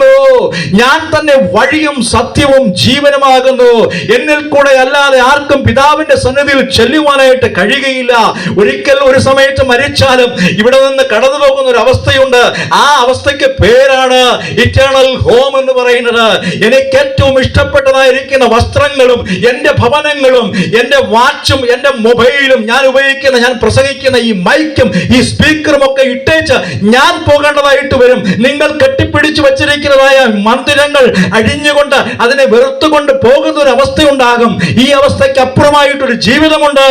പറയുന്നു ഞാൻ തന്നെ വഴിയും സത്യവും ജീവനുമാകുന്നു. എന്നിൽ കൂടെ അല്ലാതെ ആർക്കും പിതാവിന്റെ സന്നിധിയിൽ ചെല്ലുവാനായിട്ട് കഴിയുകയില്ല. ഒരിക്കൽ ഒരു സമയത്ത് മരിച്ചാലും ഇവിടെ നിന്ന് കടന്നു പോകുന്ന ഒരു അവസ്ഥയുണ്ട്. ആ അവസ്ഥയ്ക്ക് പേരാണ് ഇറ്റേണൽ ഹോം എന്ന് പറയുന്നത്. എനിക്ക് ഏറ്റവും ഇഷ്ടപ്പെട്ടതായിരിക്കുന്ന വസ്ത്രങ്ങളും എന്റെ ഭവനങ്ങളും എന്റെ വാച്ചും എന്റെ മൊബൈലും ഞാൻ ഉപയോഗിക്കുന്ന ഞാൻ പ്രസംഗിക്കുന്ന ഈ മൈക്കും ഈ സ്പീക്കറും ഒക്കെ ഇട്ടേച്ച് ഞാൻ പോകേണ്ടതായിട്ട് വരും. നിങ്ങൾ കെട്ടിപ്പിടിച്ചു വച്ചിരിക്കുന്നതായ മന്ദിരങ്ങൾ അഴിഞ്ഞുകൊണ്ട് അതിനെ വെറുത്തുകൊണ്ട് പോകുന്ന ഒരു അവസ്ഥയുണ്ടാകും ഈ അവസ്ഥയ്ക്ക് അപ്പുറമായിട്ടൊരു ജീവിതമുണ്ട്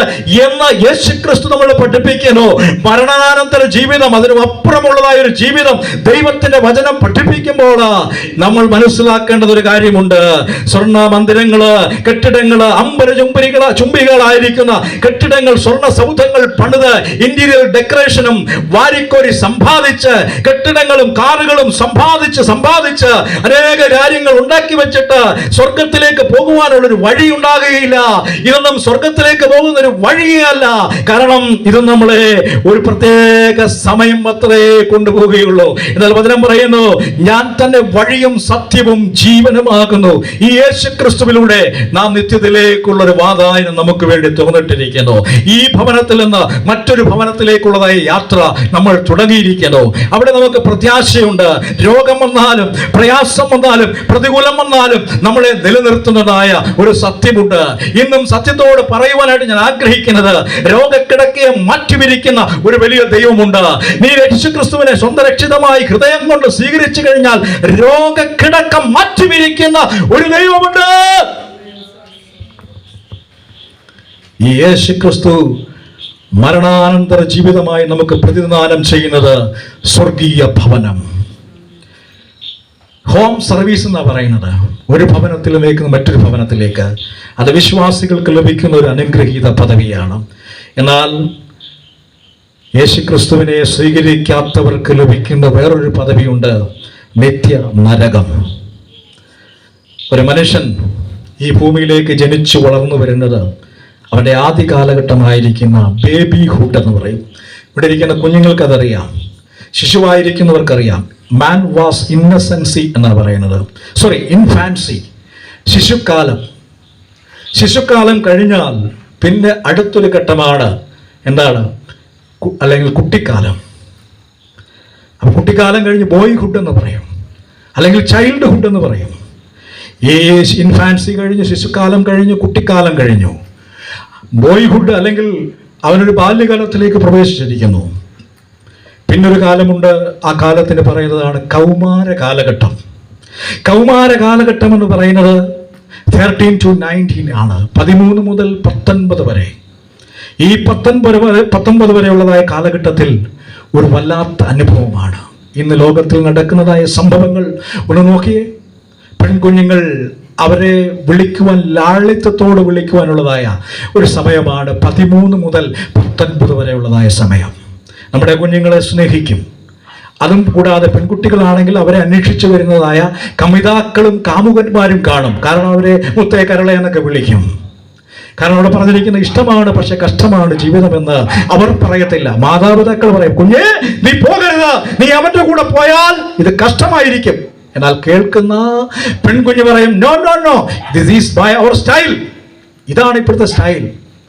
എന്ന് യേശു ക്രിസ്തു നമ്മൾ പഠിപ്പിക്കുന്നു. മരണാനന്തര ജീവിതം അതിനും അപ്പുറമുള്ളതായ ഒരു ജീവിതം ദൈവത്തിന്റെ വചനം പഠിപ്പിക്കുമ്പോൾ നമ്മൾ മനസ്സിലാക്കേണ്ടത് ഒരു കാര്യമുണ്ട്. സ്വർണ മന്ദിരങ്ങൾ കെട്ടിടങ്ങൾ അമ്പര ചുംബരികള ചുംബികളായിരിക്കുന്ന കെട്ടിടങ്ങൾ സ്വർണ സൗധങ്ങൾ പണിത് ഇന്റീരിയർ ഡെക്കറേഷനും വാരിക്കോരി സമ്പാദിച്ച് കെട്ടിടങ്ങളും കാറുകളും സമ്പാദിച്ച് സമ്പാദിച്ച് അനേക കാര്യങ്ങൾ ഉണ്ടാക്കി വെച്ചിട്ട് സ്വർഗത്തിലേക്ക് പോകുവാനുള്ള ഒരു വഴി ഉണ്ടാകുകയില്ല. ഇതൊന്നും സ്വർഗത്തിലേക്ക് പോകുന്ന ഒരു വഴിയേ അല്ല. കാരണം ഇത് നമ്മളെ ഒരു പ്രത്യേക സമയം മാത്രമേ കൊണ്ടുപോവുകയുള്ളൂ. എന്നാൽ വചനം പറയുന്നു ഞാൻ തന്നെ വഴിയും സത്യവും ജീവനുമാകുന്നു. ഈ യേശു ക്രിസ്തുവിലൂടെ നാം നിത്യത്തിലേക്കുള്ള ഒരു വാതായനം നമുക്ക് വേണ്ടി തുറന്നിട്ടിരിക്കുന്നു. ഈ ഭവനത്തിൽ നിന്ന് മറ്റൊരു ഭവനത്തിലേക്കുള്ളതായ യാത്ര നമ്മൾ തുടങ്ങിയിരിക്കുന്നു. അവിടെ നമുക്ക് പ്രത്യാശയുണ്ട്. രോഗം വന്നാലും പ്രയാസം വന്നാലും പ്രതികൂലം വന്നാലും നമ്മളെ നിലനിർത്തുന്നതായ ഒരു സത്യമുണ്ട്. ഇന്നും സത്യത്തോട് പറയുവാനായിട്ട് ഞാൻ ആഗ്രഹിക്കുന്നത് രോഗക്കിടക്കയെ മാറ്റിവിരിക്കുന്ന ഒരു വലിയ ദൈവമുണ്ട്. നീ യേശുക്രിസ്തുവിനെ സ്വന്തം രക്ഷിതമായി ഹൃദയം കൊണ്ട് സ്വീകരിച്ചു കഴിഞ്ഞാൽ രോഗക്കിടക്കം മാറ്റിവിരിക്കുന്ന ഒരു ദൈവമുണ്ട്. ഈ യേശുക്രിസ്തു മരണാനന്തര ജീവിതമായി നമുക്ക് പ്രതിദാനം ചെയ്യുന്നത് സ്വർഗീയ ഭവനം. ഹോം സർവീസ് എന്നാണ് പറയുന്നത്? ഒരു ഭവനത്തിൽ നിൽക്കുന്ന മറ്റൊരു ഭവനത്തിലേക്ക്. അത് വിശ്വാസികൾക്ക് ലഭിക്കുന്ന ഒരു അനുഗ്രഹീത പദവിയാണ്. എന്നാൽ യേശുക്രിസ്തുവിനെ സ്വീകരിക്കാത്തവർക്ക് ലഭിക്കുന്ന വേറൊരു പദവിയുണ്ട് നിത്യ നരകം. ഒരു മനുഷ്യൻ ഈ ഭൂമിയിലേക്ക് ജനിച്ചു വളർന്നു വരുന്നത് അവന്റെ ആദ്യ കാലഘട്ടമായിരിക്കുന്ന ബേബിഹുഡ് എന്ന് പറയും. ഇവിടെ ഇരിക്കുന്ന കുഞ്ഞുങ്ങൾക്കതറിയാം. ശിശുവായിരിക്കുന്നവർക്കറിയാം. മാൻ വാസ് ഇന്നസെൻസി എന്നാണ് പറയുന്നത്. Sorry infancy ശിശുക്കാലം. ശിശുക്കാലം കഴിഞ്ഞാൽ പിന്നെ അടുത്തൊരു ഘട്ടമാണ് എന്താണ്? അല്ലെങ്കിൽ കുട്ടിക്കാലം. അപ്പം കുട്ടിക്കാലം കഴിഞ്ഞ് ബോയ്ഹുഡ് എന്ന് പറയും. അല്ലെങ്കിൽ ചൈൽഡ്ഹുഡ് എന്ന് പറയും. ഈ ഇൻഫാൻസി കഴിഞ്ഞ് ശിശുക്കാലം കഴിഞ്ഞു കുട്ടിക്കാലം കഴിഞ്ഞു. ബോയ്ഹുഡ് അല്ലെങ്കിൽ അവനൊരു ബാല്യകാലത്തിലേക്ക് പ്രവേശിച്ചിരിക്കുന്നു. പിന്നൊരു കാലമുണ്ട് ആ കാലത്തിന് പറയുന്നതാണ് കൗമാര കാലഘട്ടം. കൗമാര കാലഘട്ടം എന്ന് പറയുന്നത് തേർട്ടീൻ ടു നയന്റീൻ ആണ് പതിമൂന്ന് മുതൽ പത്തൊൻപത് വരെ. ഈ പത്തൊൻപത് വരെ പത്തൊൻപത് വരെയുള്ളതായ കാലഘട്ടത്തിൽ ഒരു വല്ലാത്ത അനുഭവമാണ്. ഇന്ന് ലോകത്തിൽ നടക്കുന്നതായ സംഭവങ്ങൾ ഒന്ന് നോക്കിയേ. പെൺകുഞ്ഞുങ്ങൾ അവരെ വിളിക്കുവാൻ ലാളിത്യത്തോട് വിളിക്കുവാനുള്ളതായ ഒരു സമയമാണ് പതിമൂന്ന് മുതൽ പത്തൊൻപത് വരെയുള്ളതായ സമയം. നമ്മുടെ കുഞ്ഞുങ്ങളെ സ്നേഹിക്കും. അതും കൂടാതെ പെൺകുട്ടികളാണെങ്കിൽ അവരെ അന്വേഷിച്ചു വരുന്നതായ കമിതാക്കളും കാമുകന്മാരും കാണും. കാരണം അവരെ മുത്തേ കരളെ എന്നൊക്കെ വിളിക്കും. കാരണം അവിടെ പറഞ്ഞിരിക്കുന്ന ഇഷ്ടമാണ് പക്ഷെ കഷ്ടമാണ് ജീവിതമെന്ന് അവർ പറയത്തില്ല. മാതാപിതാക്കൾ പറയും കുഞ്ഞേ നീ പോകരുത്. നീ അവന്റെ കൂടെ പോയാൽ ഇത് കഷ്ടമായിരിക്കും. എന്നാൽ കേൾക്കുന്ന പെൺകുഞ്ഞ് പറയും no no no this is by our style ഇതാണ് ഇപ്പോഴത്തെ സ്റ്റൈൽ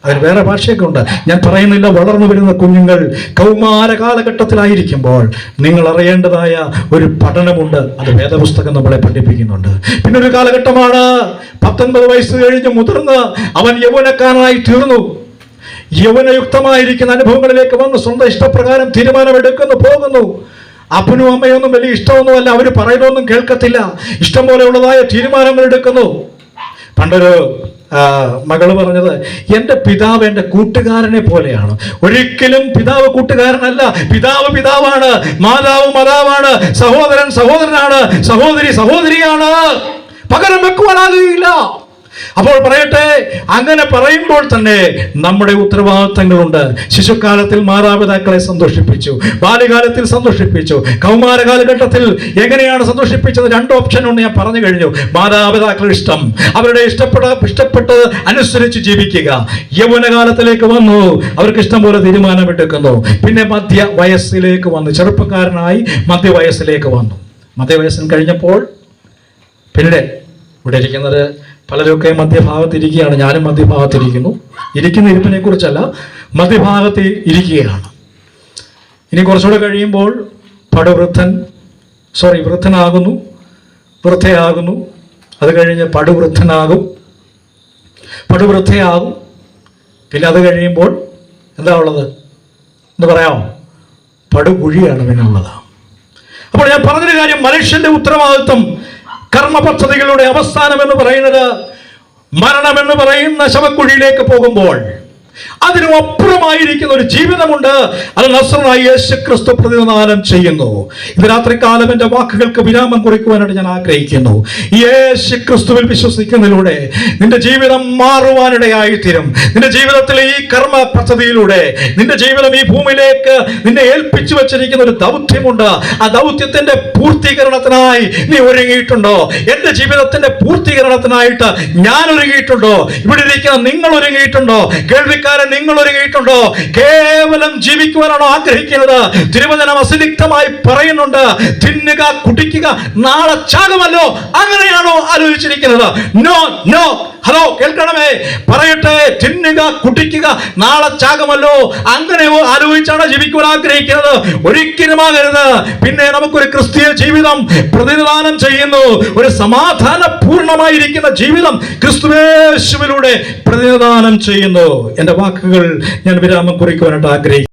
അതിന് വേറെ ഭാഷയൊക്കെ ഉണ്ട് ഞാൻ പറയുന്നില്ല വളർന്നു വരുന്ന കുഞ്ഞുങ്ങൾ കൗമാര കാലഘട്ടത്തിലായിരിക്കുമ്പോൾ നിങ്ങൾ അറിയേണ്ടതായ ഒരു പഠനമുണ്ട്. അത് വേദപുസ്തകം നമ്മളെ പഠിപ്പിക്കുന്നുണ്ട്. പിന്നെ ഒരു കാലഘട്ടമാണ് പത്തൊൻപത് വയസ്സ് കഴിഞ്ഞ് മുതിർന്ന് അവൻ യൗവനക്കാരനായി തീർന്നു. യൗവനയുക്തമായിരിക്കുന്ന അനുഭവങ്ങളിലേക്ക് വന്ന് സ്വന്തം ഇഷ്ടപ്രകാരം തീരുമാനമെടുക്കുന്നു പോകുന്നു. അപ്പനും അമ്മയൊന്നും വലിയ ഇഷ്ടമൊന്നുമല്ല. അവർ പറയുന്നൊന്നും കേൾക്കത്തില്ല. ഇഷ്ടം പോലെയുള്ളതായ തീരുമാനങ്ങൾ എടുക്കുന്നു. പണ്ടൊരു ആ, മകൾ പറഞ്ഞത് എന്റെ പിതാവ് എന്റെ കൂട്ടുകാരനെ പോലെയാണ്. ഒരിക്കലും പിതാവ് കൂട്ടുകാരനല്ല. പിതാവ് പിതാവാണ്. മാതാവ് മാതാവാണ്. സഹോദരൻ സഹോദരനാണ്. സഹോദരി സഹോദരിയാണ്. പകരം വെക്കുവാനാകുകയില്ല. അപ്പോൾ പറയട്ടെ അങ്ങനെ പറയുമ്പോൾ തന്നെ നമ്മുടെ ഉത്തരവാദിത്തങ്ങളുണ്ട്. ശിശുക്കാലത്തിൽ മാതാപിതാക്കളെ സന്തോഷിപ്പിച്ചു ബാല്യകാലത്തിൽ സന്തോഷിപ്പിച്ചു കൗമാര കാലഘട്ടത്തിൽ എങ്ങനെയാണ് സന്തോഷിപ്പിച്ചത്? രണ്ട് ഓപ്ഷൻ ഉണ്ട് ഞാൻ പറഞ്ഞു കഴിഞ്ഞു. മാതാപിതാക്കളുടെ ഇഷ്ടം അവരുടെ ഇഷ്ടപ്പെട്ട ഇഷ്ടപ്പെട്ടത് അനുസരിച്ച് ജീവിക്കുക. യൗവനകാലത്തിലേക്ക് വന്നു അവർക്ക് ഇഷ്ടം പോലെ തീരുമാനമെടുക്കുന്നു. പിന്നെ മധ്യ വയസ്സിലേക്ക് വന്നു ചെറുപ്പക്കാരനായി മധ്യ വയസ്സിലേക്ക് വന്നു. മധ്യവയസ്സിന് കഴിഞ്ഞപ്പോൾ പിന്നീട് ഇവിടെ ഇരിക്കുന്നത് പലരൊക്കെ മധ്യഭാഗത്തിരിക്കുകയാണ് ഞാനും മധ്യഭാഗത്തിരിക്കുന്നു. ഇരിക്കുന്ന ഇരിപ്പിനെ കുറിച്ചല്ല മധ്യഭാഗത്ത് ഇരിക്കുകയാണ്. ഇനി കുറച്ചുകൂടെ കഴിയുമ്പോൾ പടുവൃദ്ധൻ സോറി വൃദ്ധനാകുന്നു വൃദ്ധയാകുന്നു. അത് കഴിഞ്ഞ് പടുവൃദ്ധനാകും. പടുവൃദ്ധയാകും. പിന്നെ അത് കഴിയുമ്പോൾ എന്താ ഉള്ളത്? എന്ന് പറയാമോ? പടുകുഴിയാണ് പിന്നെ ഉള്ളത്. അപ്പോൾ ഞാൻ പറഞ്ഞൊരു കാര്യം മനുഷ്യന്റെ ഉത്തരവാദിത്വം കർമ്മ പദ്ധതികളുടെ അവസാനം എന്ന് പറയുന്നത് മരണമെന്ന് പറയുന്ന ശവക്കുഴിയിലേക്ക് പോകുമ്പോൾ അതിനും അപ്പുറമായിരിക്കുന്ന ഒരു ജീവിതമുണ്ട്. അത് നസ്രനായി യേശു ക്രിസ്തു പ്രതിനിധാനം ചെയ്യുന്നു. ഇത് രാത്രികാലം എന്റെ വാക്കുകൾക്ക് വിരാമം കുറിക്കുവാനായിട്ട് ഞാൻ ആഗ്രഹിക്കുന്നു. യേശു ക്രിസ്തുവിൽ വിശ്വസിക്കുന്നതിലൂടെ നിന്റെ ജീവിതം മാറുവാനിടയായിത്തീരും. നിന്റെ ജീവിതത്തിലെ ഈ കർമ്മ പദ്ധതിയിലൂടെ നിന്റെ ജീവിതം ഈ ഭൂമിയിലേക്ക് നിന്നെ ഏൽപ്പിച്ചു വെച്ചിരിക്കുന്ന ഒരു ദൗത്യമുണ്ട്. ആ ദൗത്യത്തിന്റെ പൂർത്തീകരണത്തിനായി നീ ഒരുങ്ങിയിട്ടുണ്ടോ? എന്റെ ജീവിതത്തിന്റെ പൂർത്തീകരണത്തിനായിട്ട് ഞാൻ ഒരുങ്ങിയിട്ടുണ്ടോ? ഇവിടെ ഇരിക്കുന്ന നിങ്ങൾ ഒരുങ്ങിയിട്ടുണ്ടോ? കേൾവിക്കാരൻ നിങ്ങൾ ഒരുങ്ങിയിട്ടുണ്ടോ കേവലം ജീവിക്കുവാനാണോ ആഗ്രഹിക്കുന്നത്? തിരുവചനം അസലിക്തമായി പറയുന്നുണ്ട്. തിന്നുക കുടിക്കുക നാളെ ചാകുമല്ലോ. അങ്ങനെയാണോ ആലോചിച്ചിരിക്കുന്നത്? നോ നോ ഹലോ കേൾക്കണമേ? പറയട്ടെ തിന്നുക കുടിക്കുക നാളെ ചാകുമല്ലോ. അങ്ങനെ ആലോചിച്ചാണ് ജീവിക്കുവാൻ ആഗ്രഹിക്കുന്നത്? ഒരിക്കലും ആകരുത്. പിന്നെ നമുക്കൊരു ക്രിസ്തീയ ജീവിതം പ്രതിനിധാനം ചെയ്യുന്നു. ഒരു സമാധാന പൂർണമായിരിക്കുന്ന ജീവിതം ക്രിസ്തുവേശുവിലൂടെ പ്രതിനിധാനം ചെയ്യുന്നു. എന്റെ വാക്കുകൾ ഞാൻ വിരാമം കുറിക്കുവാനായിട്ട് ആഗ്രഹിക്കുന്നു.